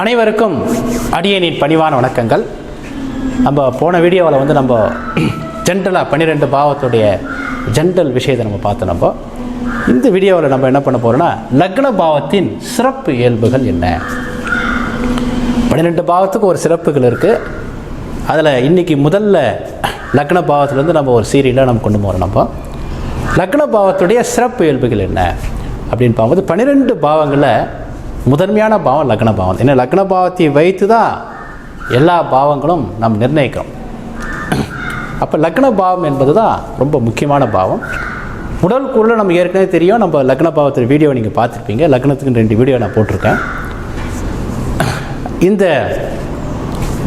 அனைவருக்கும் அடியனின் பணிவான வணக்கங்கள். நம்ம போன வீடியோவில் வந்து நம்ம ஜென்ரலாக பன்னிரெண்டு பாவத்துடைய ஜென்ரல் விஷயத்தை நம்ம பார்த்தோம் நம்ம. இந்த வீடியோவில் நம்ம என்ன பண்ண போகிறோம்னா லக்ன பாவத்தின் சிறப்பு இயல்புகள் என்ன? பன்னிரெண்டு பாவத்துக்கு ஒரு சிறப்புகள் இருக்குது அதில் இன்றைக்கி முதல்ல லக்ன பாவத்துலேருந்து நம்ம ஒரு சீரியலாக நம்ம கொண்டு போகிறோம் நம்ம. லக்ன பாவத்துடைய சிறப்பு இயல்புகள் என்ன? அப்படின்னு பார்க்கும்போது பன்னிரெண்டு பாவங்களை முதன்மையான பாவம் லக்ன பாவம். ஏன்னா லக்ன பாவத்தை வைத்து தான் எல்லா பாவங்களும் நாம் நிர்ணயிக்கிறோம். அப்போ லக்ன பாவம் என்பது தான் ரொம்ப முக்கியமான பாவம். உடல் உடலுக்குள்ளே நம்ம ஏற்கனவே தெரியும். நம்ம லக்ன பாவத்தில் வீடியோ நீங்கள் பார்த்துருப்பீங்க. லக்னத்துக்கு ரெண்டு வீடியோ நான் போட்டிருக்கேன். இந்த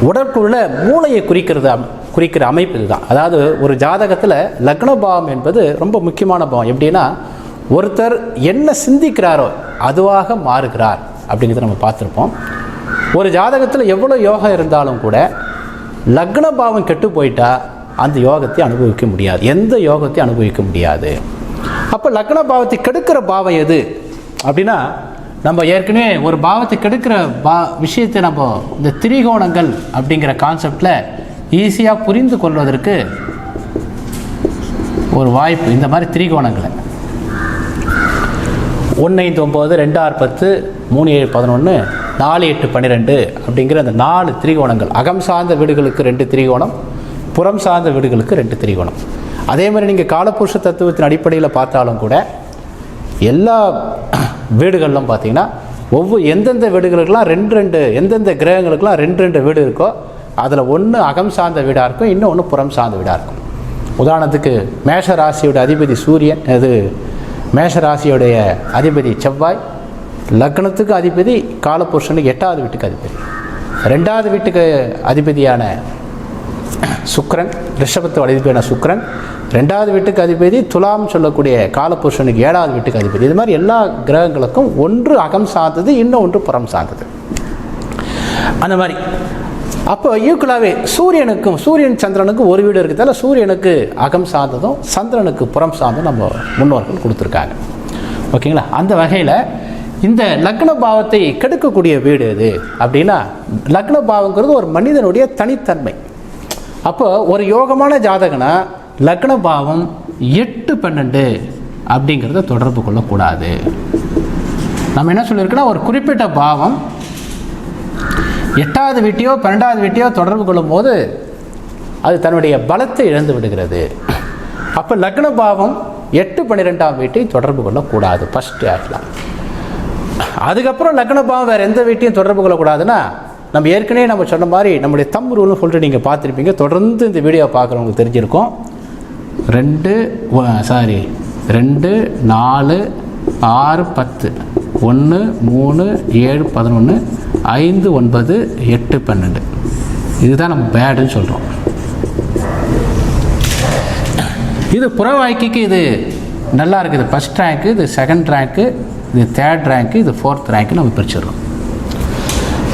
உடற்குள்ள மூளையை குறிக்கிறது குறிக்கிற அமைப்பு இதுதான். அதாவது ஒரு ஜாதகத்தில் லக்ன பாவம் என்பது ரொம்ப முக்கியமான பாவம். எப்படின்னா ஒருத்தர் என்ன சிந்திக்கிறாரோ அதுவாக மாறுகிறார் அப்படிங்கிறத நம்ம பார்த்துருப்போம். ஒரு ஜாதகத்தில் எவ்வளோ யோகம் இருந்தாலும் கூட லக்ன பாவம் கெட்டு போயிட்டால் அந்த யோகத்தை அனுபவிக்க முடியாது. எந்த யோகத்தை அனுபவிக்க முடியாது. அப்போ லக்ன பாவத்தை கெடுக்கிற பாவம் எது? அப்படின்னா நம்ம ஏற்கனவே ஒரு பாவத்தை கெடுக்கிற பா விஷயத்தை நம்ம இந்த திரிகோணங்கள் அப்படிங்கிற கான்செப்டில் ஈஸியாக புரிந்து கொள்வதற்கு ஒரு வாய்ப்பு. இந்த மாதிரி திரிகோணங்களை. ஒன்று ஐந்து ஒம்பது ரெண்டு ஆறு பத்து மூணு ஏழு பதினொன்று நாலு எட்டு பன்னிரெண்டு அப்படிங்கிற அந்த நாலு திரிகோணங்கள். அகம் சார்ந்த வீடுகளுக்கு ரெண்டு திரிகோணம் புறம் சார்ந்த வீடுகளுக்கு ரெண்டு திரிகோணம். அதே மாதிரி நீங்கள் காலபுருஷ தத்துவத்தின் அடிப்படையில் பார்த்தாலும் கூட எல்லா வீடுகளிலும் பார்த்தீங்கன்னா ஒவ்வொரு எந்தெந்த வீடுகளுக்கெல்லாம் ரெண்டு ரெண்டு எந்தெந்த கிரகங்களுக்கெல்லாம் ரெண்டு ரெண்டு வீடு இருக்கோ அதில் ஒன்று அகம் சார்ந்த வீடாக இருக்கும் இன்னும் ஒன்று புறம் சார்ந்த வீடாக இருக்கும். உதாரணத்துக்கு மேஷ ராசியோட அதிபதி சூரியன் இது மேஷராசியோடைய அதிபதி செவ்வாய் லக்னத்துக்கு அதிபதி காலபுருஷனுக்கு எட்டாவது வீட்டுக்கு அதிபதி. ரெண்டாவது வீட்டுக்கு அதிபதியான சுக்ரன் ரிஷபத்து அதிபதியான சுக்ரன் ரெண்டாவது வீட்டுக்கு அதிபதி துலாம் சொல்லக்கூடிய காலபுருஷனுக்கு ஏழாவது வீட்டுக்கு அதிபதி. இது மாதிரி எல்லா கிரகங்களுக்கும் ஒன்று அகம் சார்ந்தது இன்னும் ஒன்று புறம் சார்ந்தது. அந்த மாதிரி அப்போ ஈக்குவலாகவே சூரியனுக்கும் சூரியன் சந்திரனுக்கும் ஒரு வீடு இருக்கிறதால சூரியனுக்கு அகம் சார்ந்ததும் சந்திரனுக்கு புறம் சார்ந்தும் நம்ம முன்னோர்கள் கொடுத்துருக்காங்க. ஓகேங்களா? அந்த வகையில் இந்த லக்ன பாவத்தை கெடுக்கக்கூடிய வீடு எது? அப்படின்னா லக்ன பாவங்கிறது ஒரு மனிதனுடைய தனித்தன்மை. அப்போ ஒரு யோகமான ஜாதகனா லக்ன பாவம் எட்டு பன்னெண்டு அப்படிங்கிறத தொடர்பு கொள்ளக்கூடாது. நம்ம என்ன சொல்லியிருக்கோன்னா ஒரு குறிப்பிட்ட பாவம் எட்டாவது வீட்டையோ பன்னெண்டாவது வீட்டையோ தொடர்பு கொள்ளும்போது அது தன்னுடைய பலத்தை இழந்து விடுகிறது. அப்போ லக்ன பாவம் எட்டு பன்னிரெண்டாம் வீட்டை தொடர்பு கொள்ளக்கூடாது. ஃபஸ்ட்டு ஆகலாம் அதுக்கப்புறம் லக்ன பாவம் வேறு எந்த வீட்டையும் தொடர்பு கொள்ளக்கூடாதுன்னா நம்ம ஏற்கனவே நம்ம சொன்ன மாதிரி நம்முடைய தம் ரூல்னு சொல்லிட்டு நீங்கள் பார்த்துருப்பீங்க. தொடர்ந்து இந்த வீடியோ பார்க்குறவங்களுக்கு தெரிஞ்சிருக்கும். ரெண்டு சாரி ரெண்டு நாலு ஆறு பத்து ஒன்று மூணு ஏழு பதினொன்று ஐந்து ஒன்பது எட்டு பன்னெண்டு. இதுதான் நம்ம பேடுன்னு சொல்கிறோம் இது புற வாழ்க்கைக்கு இது நல்லா இருக்குது. ஃபஸ்ட் ரேங்க்கு இது செகண்ட் ரேங்க்கு இது தேர்ட் ரேங்க்கு இது ஃபோர்த் ரேங்க்கு நம்ம பிரிச்சிடுறோம்.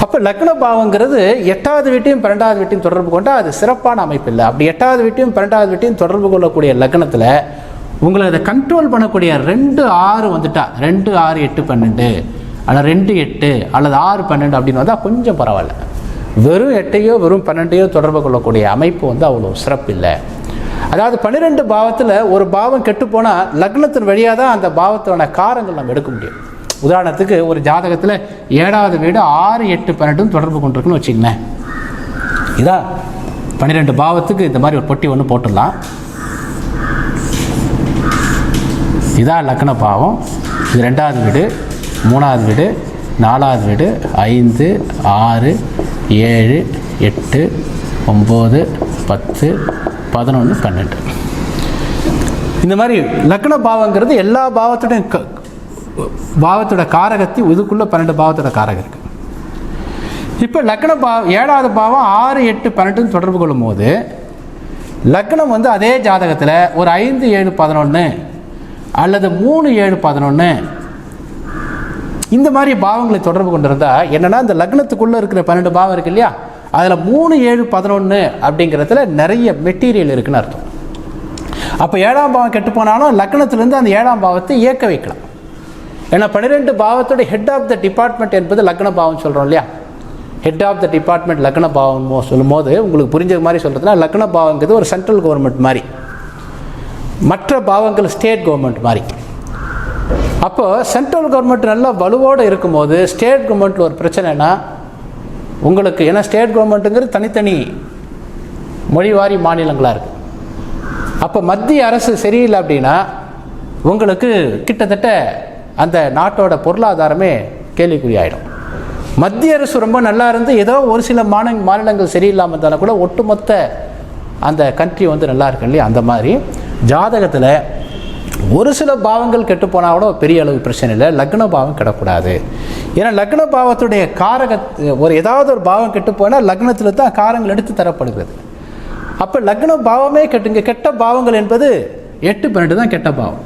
அப்போ லக்ன பாவங்கிறது எட்டாவது வீட்டையும் பன்னெண்டாவது வீட்டையும் தொடர்பு கொண்டால் அது சிறப்பான அமைப்பு இல்லை அப்படி எட்டாவது வீட்டையும் பன்னெண்டாவது வீட்டையும் தொடர்பு கொள்ளக்கூடிய லக்னத்தில் உங்களை அதை கண்ட்ரோல் பண்ணக்கூடிய ரெண்டு ஆறு வந்துட்டா. ரெண்டு ஆறு எட்டு பன்னெண்டு. ஆனால் ரெண்டு எட்டு அல்லது ஆறு பன்னெண்டு அப்படின்னு வந்தால் கொஞ்சம் பரவாயில்ல. வெறும் எட்டையோ வெறும் பன்னெண்டையோ தொடர்பு கொள்ளக்கூடிய அமைப்பு வந்து அவ்வளோ சிறப்பு இல்லை. அதாவது பன்னிரெண்டு பாவத்தில் ஒரு பாவம் கெட்டு போனால் லக்னத்தின் வழியாக தான் அந்த பாவத்தோட காரங்கள் நம்ம எடுக்க முடியும். உதாரணத்துக்கு ஒரு ஜாதகத்தில் ஏழாவது வீடு ஆறு எட்டு பன்னெண்டும் தொடர்பு கொண்டிருக்குன்னு வச்சுங்களேன் இதான் பன்னிரெண்டு பாவத்துக்கு இந்த மாதிரி ஒரு பொட்டி ஒன்று போட்டுடலாம். இதான் லக்ன பாவம் இது ரெண்டாவது வீடு. மூணாவது வீடு நாலாவது வீடு ஐந்து ஆறு ஏழு எட்டு ஒம்பது பத்து பதினொன்று பன்னெண்டு. இந்த மாதிரி லக்ன பாவங்கிறது எல்லா பாவத்துடையும் க பாவத்தோட காரகத்தை இதுக்குள்ளே பன்னெண்டு பாவத்தோட காரகம் இருக்குது இப்போ லக்ன பாவம் ஏழாவது பாவம் ஆறு எட்டு பன்னெண்டுன்னு தொடர்பு கொள்ளும் போது லக்னம் வந்து அதே ஜாதகத்தில் ஒரு ஐந்து ஏழு பதினொன்று அல்லது மூணு ஏழு பதினொன்று இந்த மாதிரி பாவங்களை தொடர்பு கொண்டிருந்தா என்னன்னா இந்த லக்னத்துக்குள்ளே இருக்கிற பன்னெண்டு பாவம் இருக்கு இல்லையா? அதில் மூணு ஏழு பதினொன்று அப்படிங்கிறதுல நிறைய மெட்டீரியல் இருக்குன்னு அர்த்தம். அப்போ ஏழாம் பாவம் கெட்டு போனாலும் லக்னத்திலேருந்து அந்த ஏழாம் பாவத்தை இயக்க வைக்கலாம். ஏன்னா பன்னிரெண்டு பாவத்தோட ஹெட் ஆஃப் த டிபார்ட்மெண்ட் என்பது லக்ன பாவம் சொல்கிறோம் இல்லையா? ஹெட் ஆஃப் த டிபார்ட்மெண்ட் லக்ன பாவம் சொல்லும் போது உங்களுக்கு புரிஞ்ச மாதிரி சொல்கிறதுனா லக்ன பாவங்கிறது ஒரு சென்ட்ரல் கவர்மெண்ட் மாதிரி. மற்ற பாவங்கள் ஸ்டேட் கவர்மெண்ட் மாதிரி. அப்போ சென்ட்ரல் கவர்மெண்ட் நல்லா வலுவோடு இருக்கும்போது ஸ்டேட் கவர்மெண்ட்டில் ஒரு பிரச்சனைனா உங்களுக்கு ஏன்னா ஸ்டேட் கவர்மெண்ட்டுங்கிறது தனித்தனி மொழிவாரி மாநிலங்களாக இருக்குது அப்போ மத்திய அரசு சரியில்லை அப்படின்னா உங்களுக்கு கிட்டத்தட்ட அந்த நாட்டோட பொருளாதாரமே கேள்விக்குறியாயிடும். மத்திய அரசு ரொம்ப நல்லா இருந்து ஏதோ ஒரு சில மாநில மாநிலங்கள் சரியில்லாமல் இருந்தாலும் கூட ஒட்டுமொத்த அந்த கண்ட்ரி வந்து நல்லா இருக்கு இல்லையா? அந்த மாதிரி ஜாதகத்தில் ஒரு சில பாவங்கள் கெட்டு போனால் கூட பெரிய அளவு பிரச்சனை இல்லை. லக்ன பாவம் கெடக்கூடாது. ஏன்னா லக்ன பாவத்துடைய காரக ஒரு ஏதாவது ஒரு பாவம் கெட்டு போனால் லக்னத்தில் தான் காரங்கள் எடுத்து தரப்படுகிறது. அப்போ லக்ன பாவமே கெட்டுங்க. கெட்ட பாவங்கள் என்பது எட்டு பன்னெண்டு தான் கெட்ட பாவம்.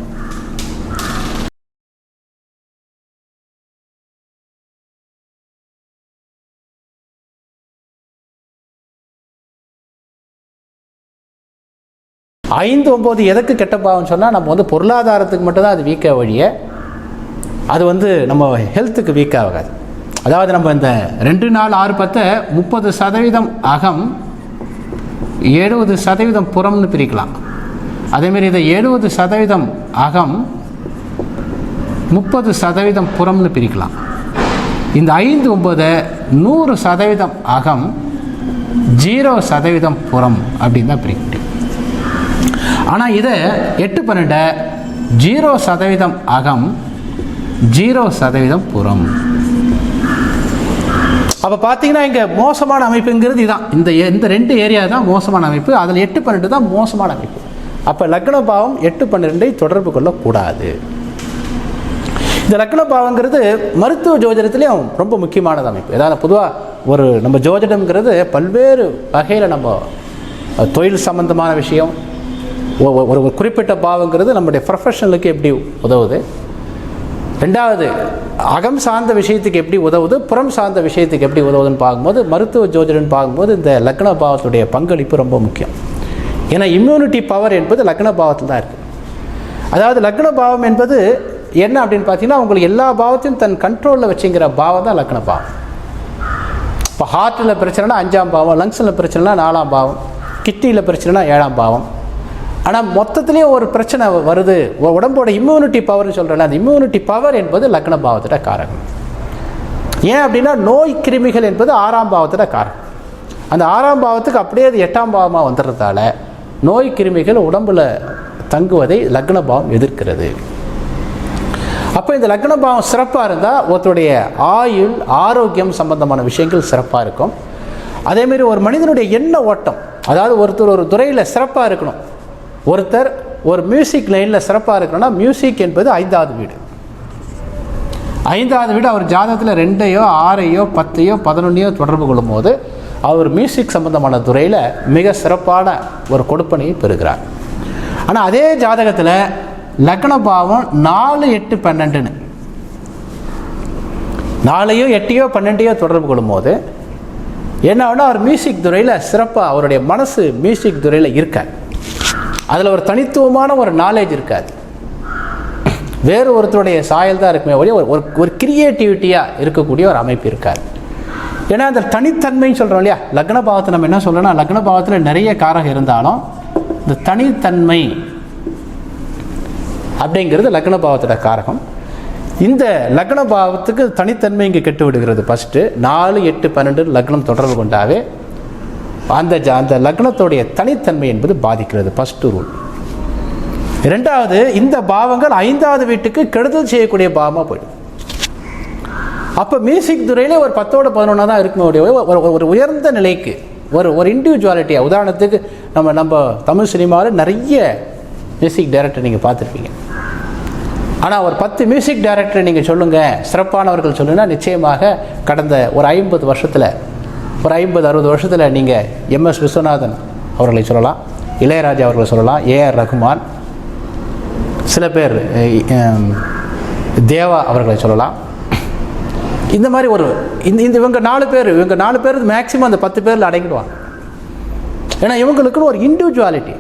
ஐந்து ஒம்பது எதுக்கு கெட்ட பாவம் சொன்னால் நம்ம வந்து பொருளாதாரத்துக்கு மட்டும்தான் அது வீக்காக வழிய அது வந்து நம்ம ஹெல்த்துக்கு வீக் ஆகாது அதாவது நம்ம இந்த ரெண்டு நாள் ஆறு பத்தை முப்பது சதவீதம் அகம் எழுபது சதவீதம் புறம்னு பிரிக்கலாம். அதேமாரி இதை எழுபது சதவீதம் அகம் முப்பது சதவீதம் புறம்னு பிரிக்கலாம். இந்த ஐந்து ஒம்பதை நூறு சதவீதம் அகம் ஜீரோ சதவீதம் புறம் அப்படின்னு தான் பிரிக்க முடியும். ஆனால் இதை எட்டு பன்னெண்டை ஜீரோ சதவீதம் அகம் ஜீரோ சதவீதம் புறம். அப்போ பார்த்தீங்கன்னா இங்கே மோசமான அமைப்புங்கிறது இதான். இந்த ஏ- இந்த ரெண்டு ஏரியா தான் மோசமான அமைப்பு. அதில் எட்டு பன்னெண்டு தான் மோசமான அமைப்பு. அப்போ லக்ன பாவம் எட்டு பன்னிரெண்டை தொடர்பு கொள்ளக்கூடாது. இந்த லக்ன பாவங்கிறது மருத்துவ ஜோதிடத்துலேயும் ரொம்ப முக்கியமானது அமைப்பு. ஏதாவது பொதுவாக ஒரு நம்ம ஜோதிடம்ங்கிறது பல்வேறு வகையில் நம்ம தொழில் சம்பந்தமான விஷயம் ஒரு ஒரு குறிப்பிட்ட பாவங்கிறது நம்முடைய ப்ரொஃபஷனலுக்கு எப்படி உதவுது? ரெண்டாவது அகம் சார்ந்த விஷயத்துக்கு எப்படி உதவுது? புறம் சார்ந்த விஷயத்துக்கு எப்படி உதவுதுன்னு பார்க்கும்போது மருத்துவ ஜோதிடன் பார்க்கும்போது இந்த லக்ன பாவத்துடைய பங்களிப்பு ரொம்ப முக்கியம். ஏன்னா இம்யூனிட்டி பவர் என்பது லக்ன பாவத்தில் தான் இருக்குது அதாவது லக்ன பாவம் என்பது என்ன அப்படின்னு பார்த்தீங்கன்னா உங்களுக்கு எல்லா பாவத்தையும் தன் கண்ட்ரோலில் வச்சுங்கிற பாவம் தான் லக்ன பாவம். இப்போ ஹார்ட்டில் பிரச்சனைனா அஞ்சாம் பாவம் லங்ஸில் பிரச்சனைனா நாலாம் பாவம் கிட்னியில் பிரச்சனைனா ஏழாம் பாவம். ஆனால் மொத்தத்துலேயே ஒரு பிரச்சனை வருது. உடம்போட இம்யூனிட்டி பவர்னு சொல்கிறல அந்த இம்யூனிட்டி பவர் என்பது லக்ன பாவத்திட காரகம் ஏன் அப்படின்னா நோய் கிருமிகள் என்பது ஆறாம் பாவத்திட காரகம் அந்த ஆறாம் பாவத்துக்கு அப்படியே அது எட்டாம் பாவமாக வந்துடுறதால நோய் கிருமிகள் உடம்பில் தங்குவதை லக்ன பாவம் எதிர்க்கிறது. அப்போ இந்த லக்ன பாவம் சிறப்பாக இருந்தால் ஒருத்தருடைய ஆயுள் ஆரோக்கியம் சம்பந்தமான விஷயங்கள் சிறப்பாக இருக்கும். அதேமாரி ஒரு மனிதனுடைய எண்ண ஓட்டம் அதாவது ஒருத்தர் ஒரு துறையில் சிறப்பாக இருக்கணும். ஒருத்தர் ஒரு மியூசிக் லைனில் சிறப்பாக இருக்கணும்னா மியூசிக் என்பது ஐந்தாவது வீடு. ஐந்தாவது வீடு அவர் ஜாதகத்தில் ரெண்டையோ ஆறையோ பத்தையோ பதினொன்னையோ தொடர்பு கொள்ளும்போது அவர் மியூசிக் சம்பந்தமான துறையில் மிக சிறப்பான ஒரு கொடுப்பனையை பெறுகிறார். ஆனால் அதே ஜாதகத்தில் லக்ன பாவம் நாலு எட்டு பன்னெண்டுன்னு. நாலையோ எட்டையோ பன்னெண்டையோ தொடர்பு கொள்ளும்போது என்ன அவர் மியூசிக் துறையில் சிறப்பாக அவருடைய மனசு மியூசிக் துறையில் இருக்கார் அதில் ஒரு தனித்துவமான ஒரு நாலேஜ் இருக்காது. வேறு ஒருத்தருடைய சாயல் தான் இருக்குமே ஒழிய ஒரு ஒரு கிரியேட்டிவிட்டியாக இருக்கக்கூடிய ஒரு அமைப்பு இருக்காது. ஏன்னா அந்த தனித்தன்மைன்னு சொல்கிறோம் இல்லையா? லக்ன பாவத்தை நம்ம என்ன சொல்கிறோன்னா லக்ன பாவத்தில் நிறைய காரகம் இருந்தாலும் இந்த தனித்தன்மை அப்படிங்கிறது லக்ன பாவத்தோட காரகம். இந்த லக்ன பாவத்துக்கு தனித்தன்மை இங்கே கெட்டு விடுகிறது. ஃபஸ்ட்டு நாலு எட்டு பன்னெண்டு லக்னம் தொடர்பு கொண்டாவே அந்த அந்த லக்னத்துடைய தனித்தன்மை என்பது பாதிக்கிறது. ஃபஸ்ட்டு ரூல் இரண்டாவது இந்த பாவங்கள் ஐந்தாவது வீட்டுக்கு கெடுதல் செய்யக்கூடிய பாவமாக போயிடும் அப்போ மியூசிக் துறையிலே ஒரு பத்தோட பதினொன்றா தான் இருக்கணும் ஒரு ஒரு உயர்ந்த நிலைக்கு ஒரு ஒரு இண்டிவிஜுவாலிட்டியாக உதாரணத்துக்கு நம்ம நம்ம தமிழ் சினிமாவில் நிறைய மியூசிக் டைரக்டர் நீங்கள் பார்த்துருப்பீங்க. ஆனால் ஒரு பத்து மியூசிக் டைரக்டர் நீங்கள் சொல்லுங்கள் சிறப்பானவர்கள் சொல்லுன்னா நிச்சயமாக கடந்த ஒரு ஐம்பது வருஷத்தில் ஒரு ஐம்பது அறுபது வருஷத்தில் நீங்கள் எம்எஸ் விஸ்வநாதன் அவர்களை சொல்லலாம் இளையராஜா அவர்களை சொல்லலாம் ஏஆர் ரகுமான் சில பேர் தேவா அவர்களை சொல்லலாம். இந்த மாதிரி ஒரு இந்த இந்த இவங்க நாலு பேர் இவங்க நாலு பேர் மேக்ஸிமம் அந்த பத்து பேரில் அடங்கிடுவாங்க. ஏன்னா இவங்களுக்குன்னு ஒரு இண்டிவிஜுவாலிட்டி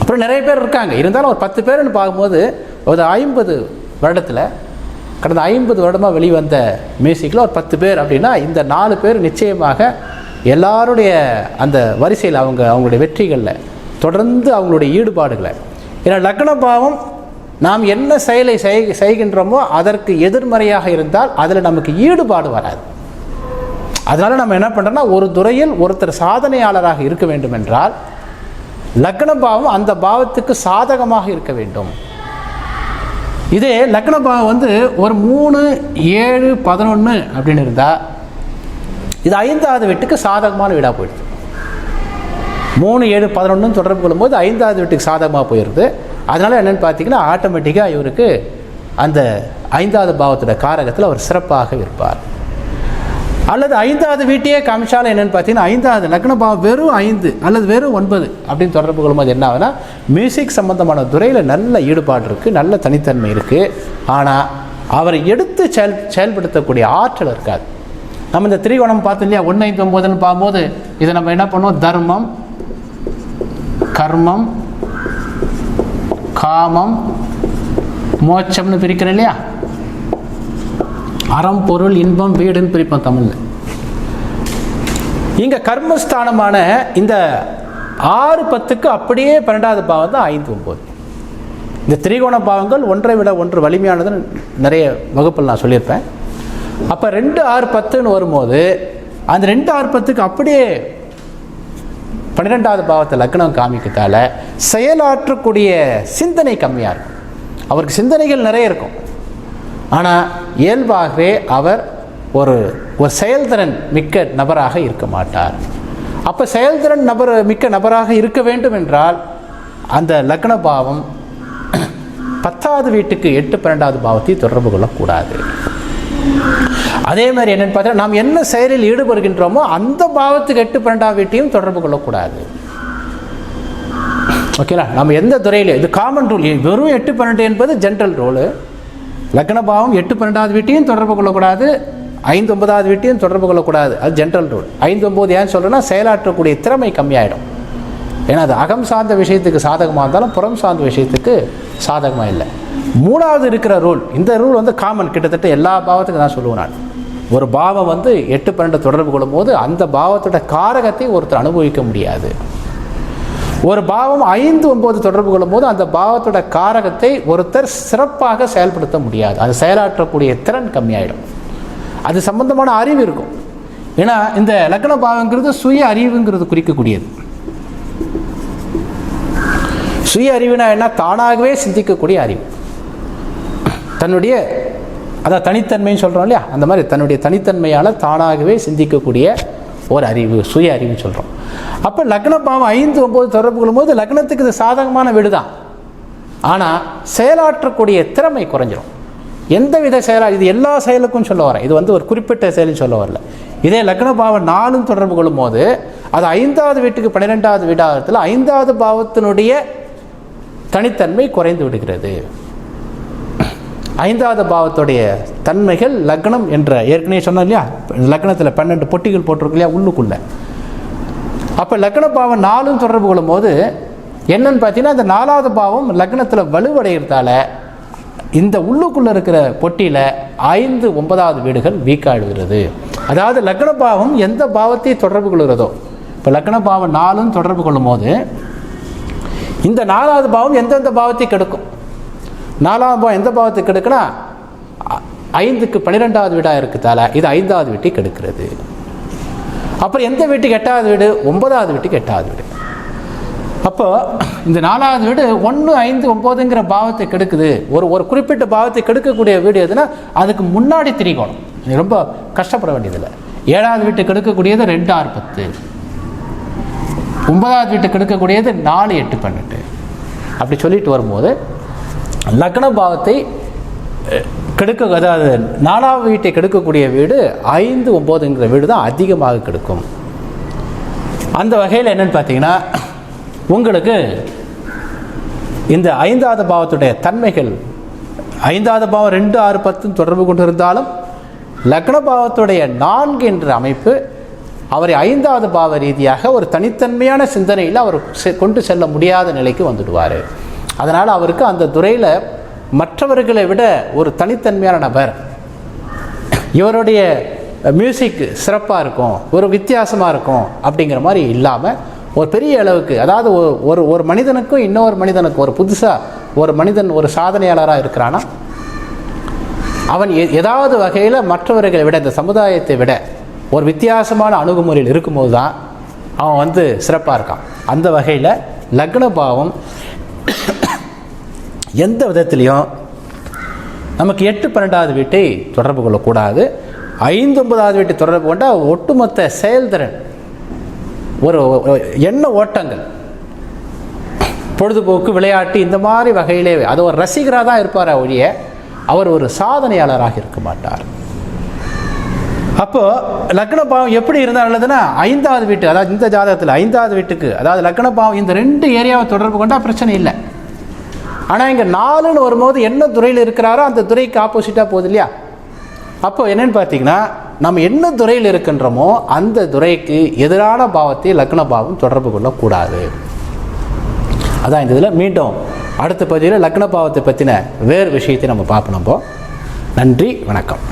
அப்புறம் நிறைய பேர் இருக்காங்க. இருந்தாலும் ஒரு பத்து பேர்னு பார்க்கும்போது ஒரு ஐம்பது வருடத்தில் கடந்த ஐம்பது வருடமாக வெளிவந்த மியூசிக்கில் ஒரு பத்து பேர் அப்படின்னா இந்த நாலு பேர் நிச்சயமாக எல்லாருடைய அந்த வரிசையில் அவங்க அவங்களுடைய வெற்றிகளில் தொடர்ந்து அவங்களுடைய ஈடுபாடுகளை ஏன்னா லக்ன பாவம் நாம் என்ன செயலை செய் செய்கின்றோமோ அதற்கு எதிர்மறையாக இருந்தால் அதில் நமக்கு ஈடுபாடு வராது. அதனால் நம்ம என்ன பண்ணுறோம்னா ஒரு துறையில் ஒருத்தர் சாதனையாளராக இருக்க வேண்டும் என்றால் லக்ன பாவம் அந்த பாவத்துக்கு சாதகமாக இருக்க வேண்டும். இதே லக்ன பாவம் வந்து ஒரு மூணு ஏழு பதினொன்று அப்படின்னு இருந்தால் இது ஐந்தாவது வீட்டுக்கு சாதகமான வீடாக போயிடுது. மூணு ஏழு பதினொன்று தொடர்பு கொள்ளும்போது ஐந்தாவது வீட்டுக்கு சாதகமாக போயிடுது அதனால் என்னென்னு பார்த்தீங்கன்னா ஆட்டோமேட்டிக்காக இவருக்கு அந்த ஐந்தாவது பாவத்தோட காரகத்தில் அவர் சிறப்பாக இருப்பார். அல்லது ஐந்தாவது வீட்டையே காமிச்சாலும் என்னென்னு பார்த்தீங்கன்னா ஐந்தாவது லக்ன பாவம் வெறும் ஐந்து அல்லது வெறும் ஒன்பது அப்படின்னு தொடர்பு கொள்ளும்போது என்ன ஆகுனா மியூசிக் சம்பந்தமான துறையில் நல்ல ஈடுபாடு இருக்குது நல்ல தனித்தன்மை இருக்குது ஆனால் அவரை எடுத்து செயல் செயல்படுத்தக்கூடிய ஆற்றல் இருக்காது. நம்ம இந்த திரிகோணம் பார்த்தோம் இல்லையா? ஒன்று ஐந்து ஒம்போதுன்னு பார்க்கும்போது இதை நம்ம என்ன பண்ணுவோம்? தர்மம் கர்மம் காமம் மோட்சம்னு பிரிக்கிறோம் இல்லையா? அறம் பொருள் இன்பம் வீடுன்னு பிரிப்போம் தமிழில். இங்கே கர்மஸ்தானமான இந்த ஆறு பத்துக்கு அப்படியே பன்னெண்டாவது பாவம் தான் ஐந்து ஒம்பது இந்த திரிகோண பாவங்கள் ஒன்றை விட ஒன்று வலிமையானதுன்னு நிறைய வகுப்பில் நான் சொல்லியிருப்பேன். அப்போ ரெண்டு ஆறு பத்துன்னு வரும்போது அந்த ரெண்டு ஆறு பத்துக்கு அப்படியே பன்னிரெண்டாவது பாவத்தை லக்னம் காமிக்கிறதால செயலாற்றக்கூடிய சிந்தனை கம்மியாக இருக்கும். அவருக்கு சிந்தனைகள் நிறைய இருக்கும். ஆனால் இயல்பாகவே அவர் ஒரு ஒரு செயல்திறன் மிக்க நபராக இருக்க மாட்டார். அப்போ செயல்திறன் நபர் மிக்க நபராக இருக்க வேண்டும் என்றால் அந்த லக்ன பாவம் பத்தாவது வீட்டுக்கு எட்டு பன்னெண்டாவது பாவத்தை தொடர்பு கொள்ளக்கூடாது. அதே மாதிரி என்னென்னு பார்த்தா நாம் என்ன செயலில் ஈடுபடுகின்றோமோ அந்த பாவத்துக்கு எட்டு பன்னெண்டாவது வீட்டையும் தொடர்பு கொள்ளக்கூடாது. ஓகேங்களா? நம்ம எந்த துறையிலையும் இது காமன் ரூல் வெறும் எட்டு பன்னெண்டு என்பது ஜென்ரல் ரூலு லக்ன பாவம் எட்டு பன்னெண்டாவது வீட்டையும் தொடர்பு கொள்ளக்கூடாது. ஐந்து ஒன்பதாவது வீட்டையும் தொடர்பு கொள்ளக்கூடாது. அது ஜென்ரல் ரூல் ஐந்து ஒம்பது ஏன் சொல்கிறேன்னா செயலாற்றக்கூடிய திறமை கம்மியாயிடும். ஏன்னா அது அகம் சார்ந்த விஷயத்துக்கு சாதகமாக இருந்தாலும் புறம் சார்ந்த விஷயத்துக்கு சாதகமாக இல்லை. மூணாவது இருக்கிற ரூல் இந்த ரூல் வந்து காமன் கிட்டத்தட்ட எல்லா பாவத்துக்கும் தான் சொல்லுவேன் நான். ஒரு பாவம் வந்து எட்டு பன்னெண்டு தொடர்பு கொள்ளும்போது அந்த பாவத்தோட காரகத்தை ஒருத்தர் அனுபவிக்க முடியாது. ஒரு பாவம் ஐந்து ஒன்பது தொடர்பு கொள்ளும் போது அந்த பாவத்தோட காரகத்தை ஒருத்தர் சிறப்பாக செயல்படுத்த முடியாது. அது செயலாற்றக்கூடிய திறன் கம்மியாயிடும். அது சம்பந்தமான அறிவு இருக்கும். ஏன்னா இந்த லக்ன பாவங்கிறது சுய அறிவுங்கிறது குறிக்கக்கூடியது. சுய அறிவுனா என்ன? தானாகவே சிந்திக்கக்கூடிய அறிவு. தன்னுடைய அதான் தனித்தன்மைன்னு சொல்கிறோம் இல்லையா? அந்த மாதிரி தன்னுடைய தனித்தன்மையால் தானாகவே சிந்திக்கக்கூடிய ஒரு அறிவு சுய அறிவு சொல்கிறோம் அப்போ லக்ன பாவம் ஐந்து ஒம்பது தொடர்பு கொள்ளும்போது லக்னத்துக்கு இது சாதகமான வீடு தான் ஆனால் செயலாற்றக்கூடிய திறமை குறைஞ்சிரும். எந்த வித செயலா இது எல்லா செயலுக்கும் சொல்ல வரேன். இது வந்து ஒரு குறிப்பிட்ட செயலுன்னு சொல்ல வரல. இதே லக்ன பாவம் நாலும் தொடர்பு கொள்ளும்போது அது ஐந்தாவது வீட்டுக்கு பன்னிரெண்டாவது வீடாகத்தில் ஐந்தாவது பாவத்தினுடைய தனித்தன்மை குறைந்து விடுகிறது. ஐந்தாவது பாவத்துடைய தன்மைகள் லக்னம் என்ற ஏற்கனவே சொன்னோம் இல்லையா லக்னத்தில் பன்னெண்டு பொட்டிகள் போட்டிருக்கு இல்லையா? உள்ளுக்குள்ளே. அப்போ லக்ன பாவம் நாலும் தொடர்பு கொள்ளும்போது என்னன்னு பார்த்தீங்கன்னா அந்த நாலாவது பாவம் லக்னத்தில் வலுவடைகிறதால இந்த உள்ளுக்குள்ளே இருக்கிற பொட்டியில் ஐந்து ஒன்பதாவது வீடுகள் வீக்காடுகிறது அதாவது லக்ன பாவம் எந்த பாவத்தை தொடர்பு கொள்கிறதோ இப்போ லக்ன பாவம் நாலும் தொடர்பு கொள்ளும்போது இந்த நாலாவது பாவம் எந்தெந்த பாவத்தை கெடுக்கும்? நாலாவது பாவம் எந்த பாவத்தை கெடுக்குன்னா ஐந்துக்கு பன்னிரெண்டாவது வீடாக இருக்கிறதால இது ஐந்தாவது வீட்டுக்கு கெடுக்கிறது. அப்புறம் எந்த வீட்டுக்கு எட்டாவது வீடு? ஒன்பதாவது வீட்டுக்கு எட்டாவது வீடு. அப்போ இந்த நாலாவது வீடு ஒன்று ஐந்து ஒம்போதுங்கிற பாவத்தை கெடுக்குது. ஒரு ஒரு குறிப்பிட்ட பாவத்தை கெடுக்கக்கூடிய வீடு எதுனா அதுக்கு முன்னாடி திரிகோணம். ரொம்ப கஷ்டப்பட வேண்டியதில்லை. ஏழாவது வீட்டு கெடுக்கக்கூடியது ரெண்டு ஆறு பத்து. ஒன்பதாவது வீட்டு கெடுக்கக்கூடியது நாலு எட்டு பன்னெண்டு. அப்படி சொல்லிட்டு வரும்போது லக்ன பாவத்தை கெடுக்க அதாவது நாலாவது வீட்டை கெடுக்கக்கூடிய வீடு ஐந்து ஒம்போதுங்கிற வீடு தான் அதிகமாக கெடுக்கும். அந்த வகையில் என்னன்னு பார்த்தீங்கன்னா உங்களுக்கு இந்த ஐந்தாவது பாவத்துடைய தன்மைகள் ஐந்தாவது பாவம் ரெண்டு ஆறு பத்துன்னு தொடர்பு கொண்டு இருந்தாலும் லக்ன பாவத்துடைய நான்கு என்ற அமைப்பு அவரை ஐந்தாவது பாவ ரீதியாக ஒரு தனித்தன்மையான சிந்தனையில் அவர் செ- கொண்டு செல்ல முடியாத நிலைக்கு வந்துடுவார். அதனால் அவருக்கு அந்த துறையில் மற்றவர்களை விட ஒரு தனித்தன்மையான நபர். இவருடைய மியூசிக் சிறப்பாக இருக்கும் ஒரு வித்தியாசமாக இருக்கும் அப்படிங்கிற மாதிரி இல்லாமல் ஒரு பெரிய அளவுக்கு அதாவது ஒரு- ஒரு மனிதனுக்கும் இன்னொரு மனிதனுக்கும் ஒரு புதுசாக ஒரு மனிதன் ஒரு சாதனையாளராக இருக்கிறானா? அவன் எ- ஏதாவது வகையில் மற்றவர்களை விட இந்த சமுதாயத்தை விட ஒரு வித்தியாசமான அணுகுமுறையில் இருக்கும்போது தான் அவன் வந்து சிறப்பாக இருக்கான். அந்த வகையில் லக்ன பாவம் எந்த விதத்திலையும் நமக்கு எட்டு பன்னெண்டாவது வீட்டை தொடர்பு கொள்ளக்கூடாது. ஐந்து ஒன்பதாவது வீட்டை தொடர்பு கொண்டால் ஒட்டுமொத்த செயல்திறன் ஒரு எண்ண ஓட்டங்கள் பொழுதுபோக்கு விளையாட்டு இந்த மாதிரி வகையிலே அது ஒரு ரசிகராக தான் இருப்பார் ஒழிய அவர் ஒரு சாதனையாளராக இருக்க மாட்டார். அப்போது லக்ன பாவம் எப்படி இருந்தால் நல்லதுன்னா ஐந்தாவது வீட்டு அதாவது இந்த ஜாதகத்தில் ஐந்தாவது வீட்டுக்கு அதாவது லக்ன பாவம் இந்த ரெண்டு ஏரியாவை தொடர்பு கொண்டால் பிரச்சனை இல்லை. ஆனால் இங்கே நாலுன்னு வரும்போது என்ன துறையில் இருக்கிறாரோ அந்த துறைக்கு ஆப்போசிட்டாக போகுது இல்லையா? அப்போ என்னென்னு பார்த்தீங்கன்னா நம்ம என்ன துறையில் இருக்கின்றோமோ அந்த துறைக்கு எதிரான பாவத்தை லக்ன பாவம் தொடர்பு கொள்ளக்கூடாது. அதான் இந்த இதில் மீண்டும் அடுத்த பகுதியில் லக்ன பாவத்தை பற்றின வேறு விஷயத்தை நம்ம பார்ப்போம் நன்றி வணக்கம்.